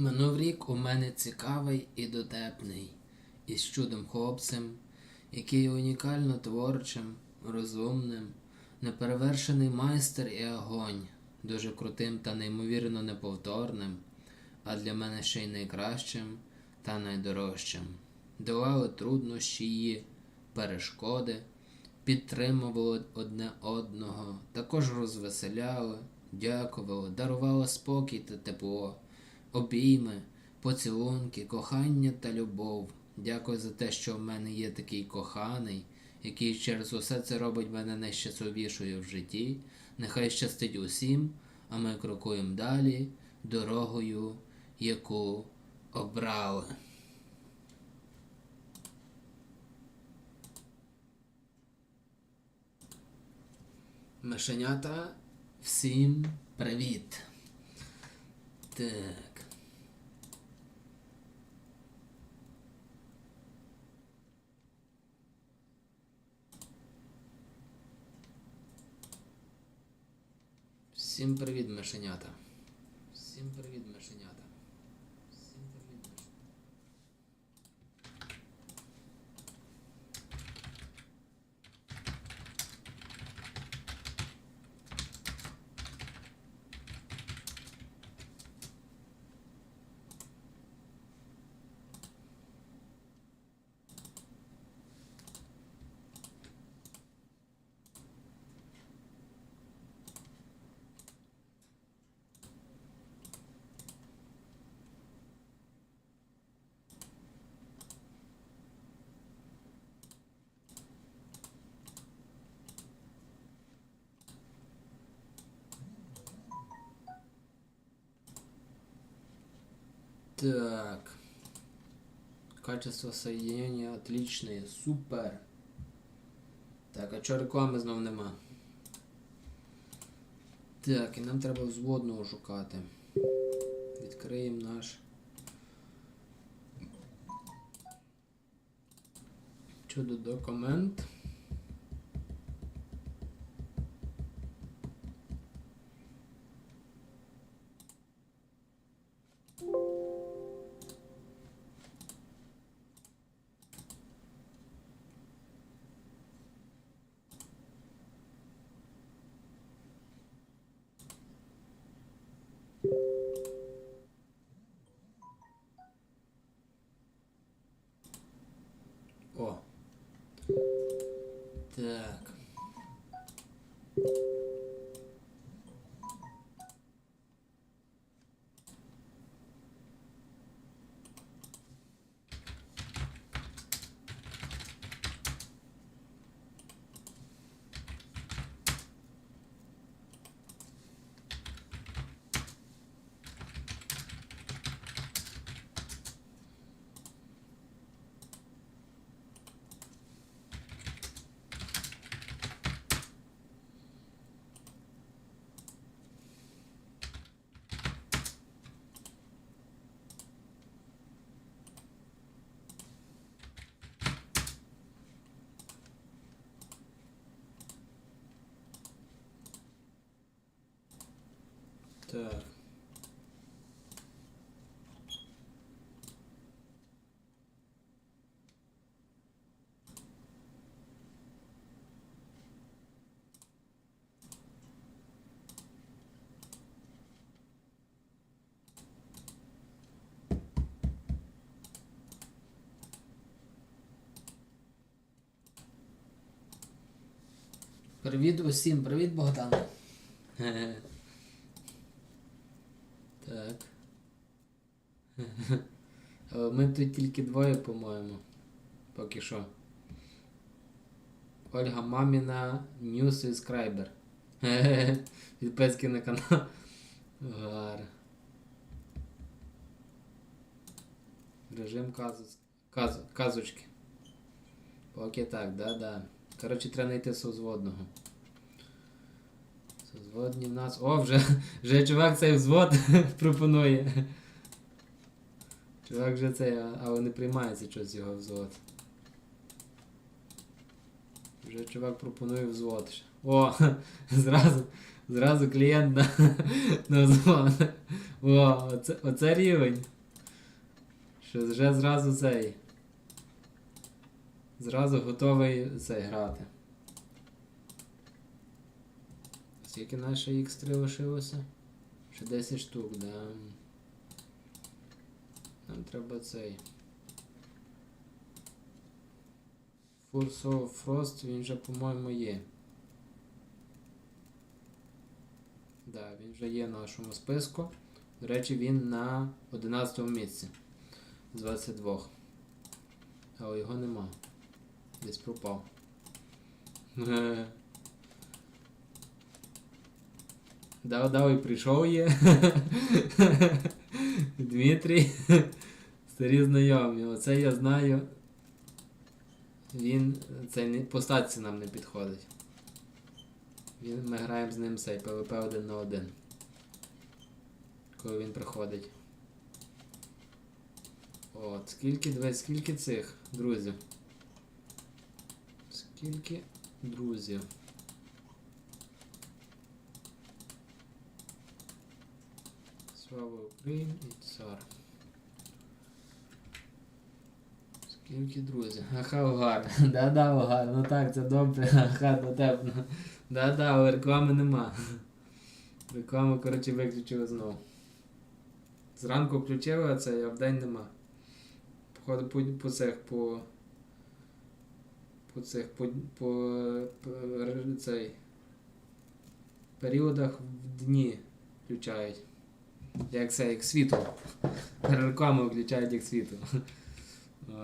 Минув рік у мене цікавий і дотепний, із чудом хлопцем, який унікально творчим, розумним, неперевершений майстер і огонь, дуже крутим та неймовірно неповторним, а для мене ще й найкращим та найдорожчим. Долали труднощі її, перешкоди, підтримували одне одного, також розвеселяли, дякували, дарували спокій та тепло, обійми, поцілунки, кохання та любов. Дякую за те, що в мене є такий коханий, який через усе це робить мене найщасливішою в житті. Нехай щастить усім, а ми крокуємо далі дорогою, яку обрали. Мишенята, всім привіт. Так. Всім привіт, мишенята. Всім привіт, мишенята. Всім привіт, мишенята. Так. Качество соединения отличное. Супер. Так, а чого реклами знов нема? Так, і нам треба взводного шукати. Відкриємо наш. Чудо документ. Так. Так. Привіт усім, привіт Богдан. Так. Ми тут тільки двоє, по-моєму. Поки що. Ольга Маміна New Subscriber. Підписки на канал. Гар. Режим казу... Казу... казочки. Поки так, да-да. Коротше, треба знайти созводного. Созводні в нас. О, вже, вже чувак цей взвод пропонує. Чувак вже цей, але не приймається щось його взвод. Вже чувак пропонує взвод. О, зразу, зразу клієнт на, на взвод. О, оце, оце рівень. Що вже зразу цей. Зразу готовий цей грати. Скільки наше X3 лишилося? Ще 10 штук, да. Нам треба цей. Force of Frost, він вже, по-моєму, є. Да, він вже є в нашому списку. До речі, він на 11 місці з 22. Але його нема. Десь пропав. Дав, дав і прийшов є. Дмитрій. Старі знайомі. Оце я знаю. Він цей не по статці нам не підходить. Він, ми граємо з ним цей ПВП один на один. Коли він приходить. От, скільки, дивись, скільки цих друзів? Скільки друзів? Слава Україні і цар. Скільки друзів? Аха, Огар. Да-да, Огар. Ну так, це добре. Аха, дотепно. Да-да, але реклами нема. Рекламу, коротше, виключили знову. Зранку включили, це а вдень нема. Походу по, по цих, по. По цих, по, по, по цей. Періодах в дні включають. Як це, як світло. Рекламу включають як світло.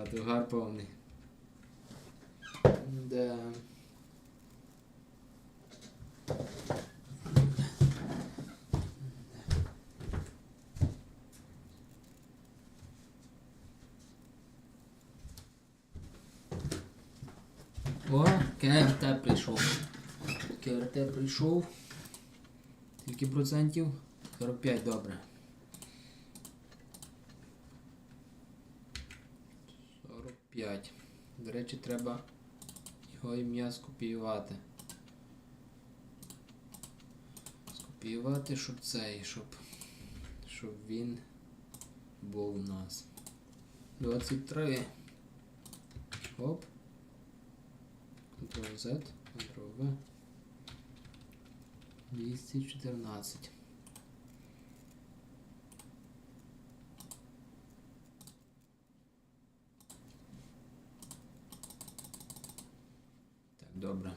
От, угар повний. Да. О, КРТ прийшов. КРТ прийшов. Скільки процентів? 45, добре. 45. До речі, треба його ім'я скопіювати. Скопіювати, щоб цей, щоб, щоб він був у нас. 23. Оп. Ctrl-Z, Ctrl-V. 214. Так, добре.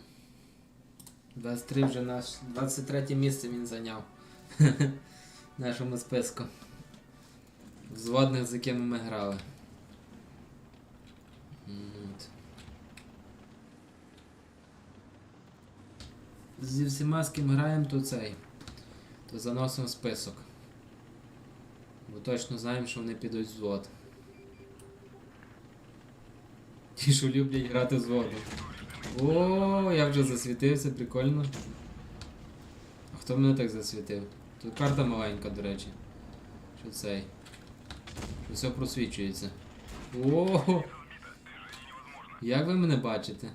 23 вже наш. 23 місце він зайняв. Нашому списку. Взводних, з якими ми грали. Зі всіма, з ким граємо, то цей. То заносимо список. Бо точно знаємо, що вони підуть в взвод. Ті, що люблять грати в взводу. О, я вже засвітився, прикольно. А хто мене так засвітив? Тут карта маленька, до речі. Що цей? Все просвічується. О! Як ви мене бачите?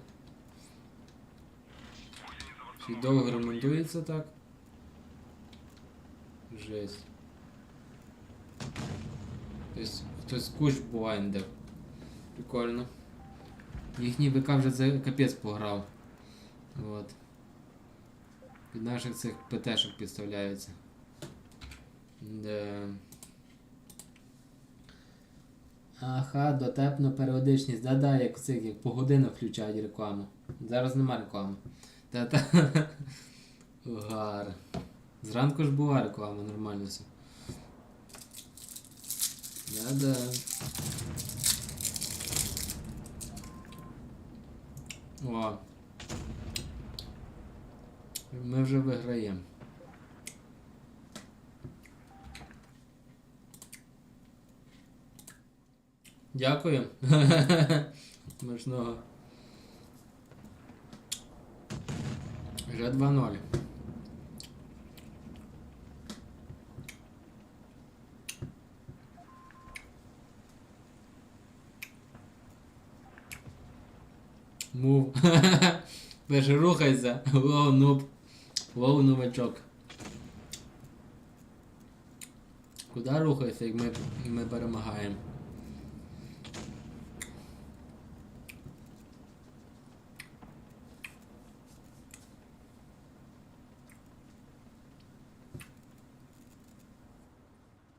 Чи довго ремонтується так? Жесть. Тобто хтось куш блайндив. Прикольно. Їхній ВК вже за капець пограв. Вот. Від наших цих ПТшок підставляються. Да. Ага, дотепно періодичність. Да-да, як цих, як по годинах включають рекламу. Зараз нема реклами. Та-та. Гар. Зранку ж була реклама, нормально все. Да-да. О. Ми вже виграємо. Дякую. Смачного. Вже 2-0. Мув. Перше рухайся. Воу, нуб. Воу, новачок. Куди рухайся, як ми, ми перемагаємо?